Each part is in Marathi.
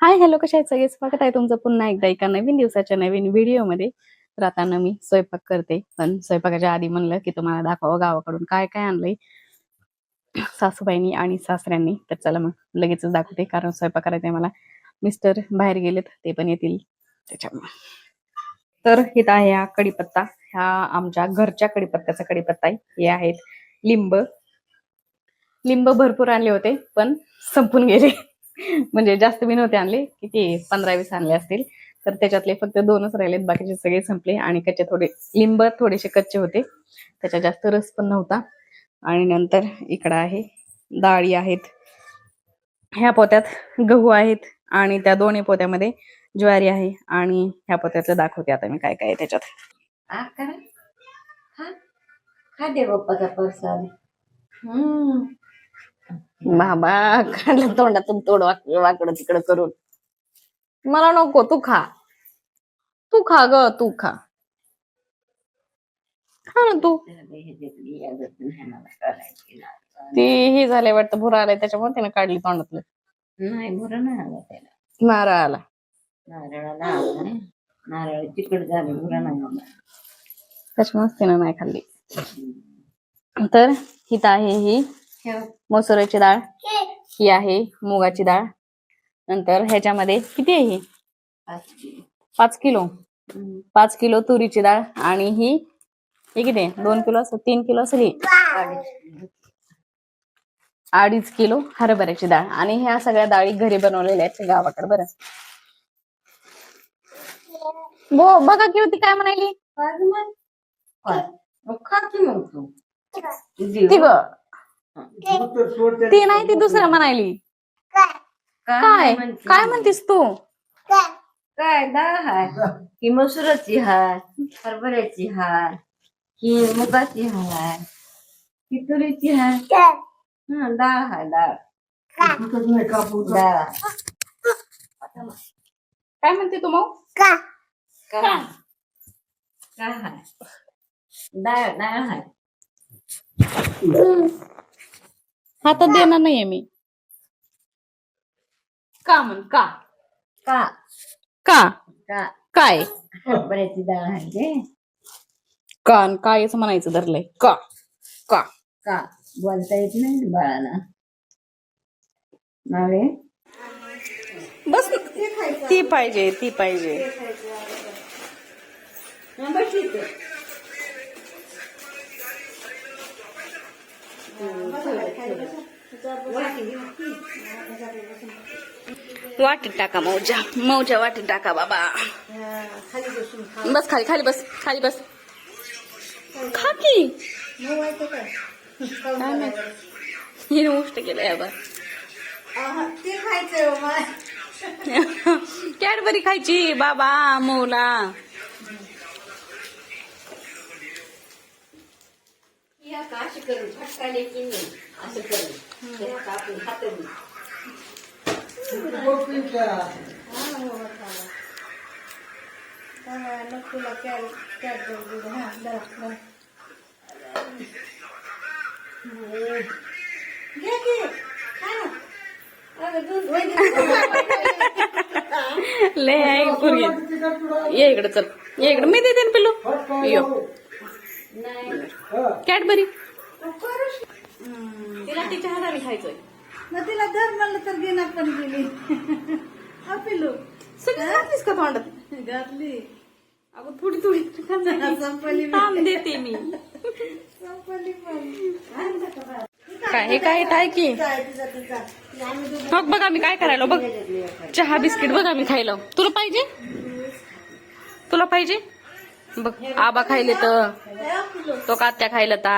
हाय हॅलो कशा आहेत सगळे? स्वागत आहे तुमचं पुन्हा एकदा एका नवीन दिवसाच्या नवीन व्हिडिओमध्ये. तर आता ना मी स्वयंपाक करते. पण स्वयंपाकाच्या आधी म्हणलं की तुम्हाला दाखवावं गावाकडून काय काय आणलंय. सासूबाईंनी आणि सासऱ्यांनी. तर चला मग लगेचच दाखवते कारण स्वयंपाक करायचंय मला. मिस्टर बाहेर गेलेत ते पण येतील त्याच्यामुळे. तर इथं आहे हा कडीपत्ता ह्या आमच्या घरच्या कडीपत्त्याचा कडीपत्ता आहे. हे आहेत लिंब. लिंब भरपूर आणले होते पण संपून गेले. म्हणजे जास्त बी नव्हते आणले किती पंधरा वीस आणले असतील. तर त्याच्यातले फक्त दोनच राहिलेत बाकीचे सगळे संपले. आणि कच्चे थोडे लिंब थोडेसे कच्चे होते. त्याचा जास्त रस पण नव्हता. आणि नंतर इकडं आहे डाळी आहेत. ह्या पोत्यात गहू आहेत. आणि त्या दोन्ही पोत्यामध्ये ज्वारी आहे. आणि ह्या पोत्याचं दाखवते आता मी काय काय आहे त्याच्यात. बाबा काढलं तोंडातून तोड वाक- वाकडं तिकडं करून. मला नको तू खा. तू खा ग तू खा. खा ना तू. ती ही झाले वाटतं भुरा आलाय त्याच्यामुळे त्याने काढली तोंडातलं. नाही बरं नाही आला त्याला. मारा आला. नारळाला आला. नारळ तिकड झाले बरं नाही आला. तिनं नाही खाल्ली. तर हित आहे ही. मसुराची डाळ. ही. आहे मुगाची डाळ. नंतर ह्याच्यामध्ये किती आहे ही? पाच किलो. पाच किलो. तुरीची डाळ आणि ही हे किती? दोन किलो असं तीन किलो असेल ही अडीच किलो. हरभऱ्याची डाळ. आणि ह्या सगळ्या डाळी घरी बनवलेल्या आहेत गावाकडे बरं. बो बघा की होती काय म्हणाली? ती ग. ती नाही ती दुसरं म्हणाली. काय? म्हणते? काय म्हणतीस? तू? काय? डाळ हाय. ही. मसुराची हाय हरभऱ्याची हाय ही मुगाची हाय ही तुरीची हाय. हा डाळ हाय डाळ डाळ काय म्हणते तू मग? काय? काय? हाय. डाळ डाळ हाय. हातात देणार नाहीये मी. का म्हण का? का? का? का? काय? हरभऱ्याची डाळ आहे का कायच म्हणायचं धरलंय? का? का? का? बोलता येत नाही ना बाळाला. नावे बस ती पाहिजे ती पाहिजे. वाटीत टाका मौजा. मौजा वाटीत टाका बाबा. बस खाली खाली बस खाली बस. खा की. काय माहीत. हिने गोष्ट केलं ते खायचं कॅडबरी खायची बाबा मौला. या का अशी करून फटकाले की नाही असं करून. त्या का आपण हाताने. ले आहे पोरगी. ये इकडे चल. ये इकडे. मी देते ना पिल्लू. यो कॅडबरी. तिला तिच्या हाताने खायचंय. मग तिला घर म्हणलं तर घेणार पण गेली. हा पिलू सगळं घातलीस का तोंडात घातली. अगं थोडी थोडी संपली थांब देते मी. संपली काय हे काय आहे की काय दोघं बघ बघा मी काय करायला. बघ चहा बिस्किट बघा मी खायला. तुला पाहिजे? तुला पाहिजे? बघ आबा खायले तर. तो कात्या खायला ता?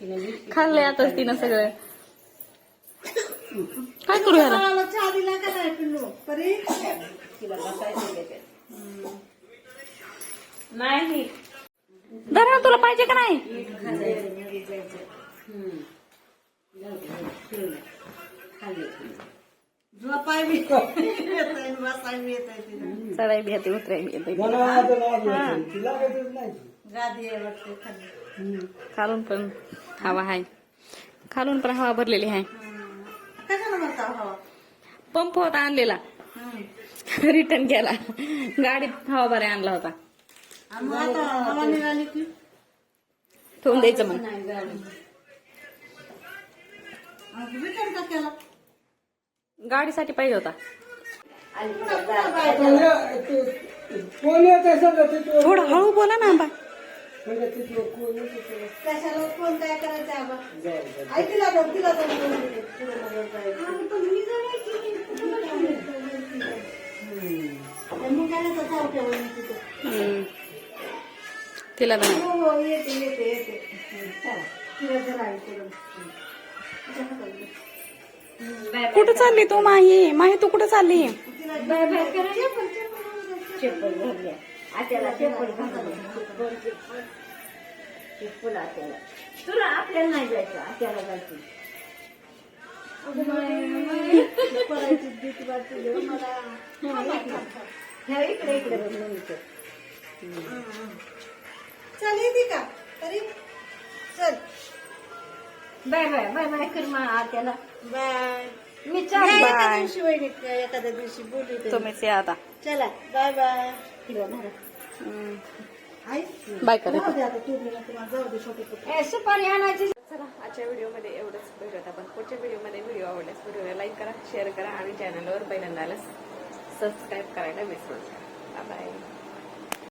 खाल्ले खाल्लंय आता तिनं सगळं. काय करू याला? नाही तुला पाहिजे का नाही? झोपाय बी येतंय, बसाय बी येतंय तिला. चढाई बी येते उतराई बी येते. गादी आहे वाटते खाली. खालून पण हवा आहे. खालून पण हवा भरलेली आहे. कशाला म्हणता हवा? पंप होता आणलेला. रिटर्न केला. गाडीत हवा बरे आणला होता. हवा निघाली की? ठेवून द्यायचं मग. रिटर्न का केला? गाडीसाठी पाहिजे होता. थोडं हळू बोला ना आंबा. कशाला कोण काय करायचं आबा? आई तिला हो हो येते येते येते. कुठं चालली तू माही? माही तू कुठं चालली? आत्याला तुला आपल्याला नाही जायचं आत्याला जायचं इकडे इकडे चल येते का? तरी चल. बाय बाय बाय बाय कर मा आत्याला. बाय. मी चाल एका दिवशी वहिनी एखाद्या दिवशी बोलू ते. तुम्हीच या आता. चला बाय बाय. हम्म. आई. बाय करा. जाऊ दे आता तू मी तुम्हाला जाऊ दे छोटे छोटे ए सुपारी आणायची. चला आजच्या व्हिडिओमध्ये एवढंच भेटत आपण. पुढच्या व्हिडिओमध्ये व्हिडिओ आवडल्यास व्हिडिओला लाईक करा शेअर करा आणि चॅनलवर पहिल्यांदा आल्यास सबस्क्राईब करायला विसरू नका. बाय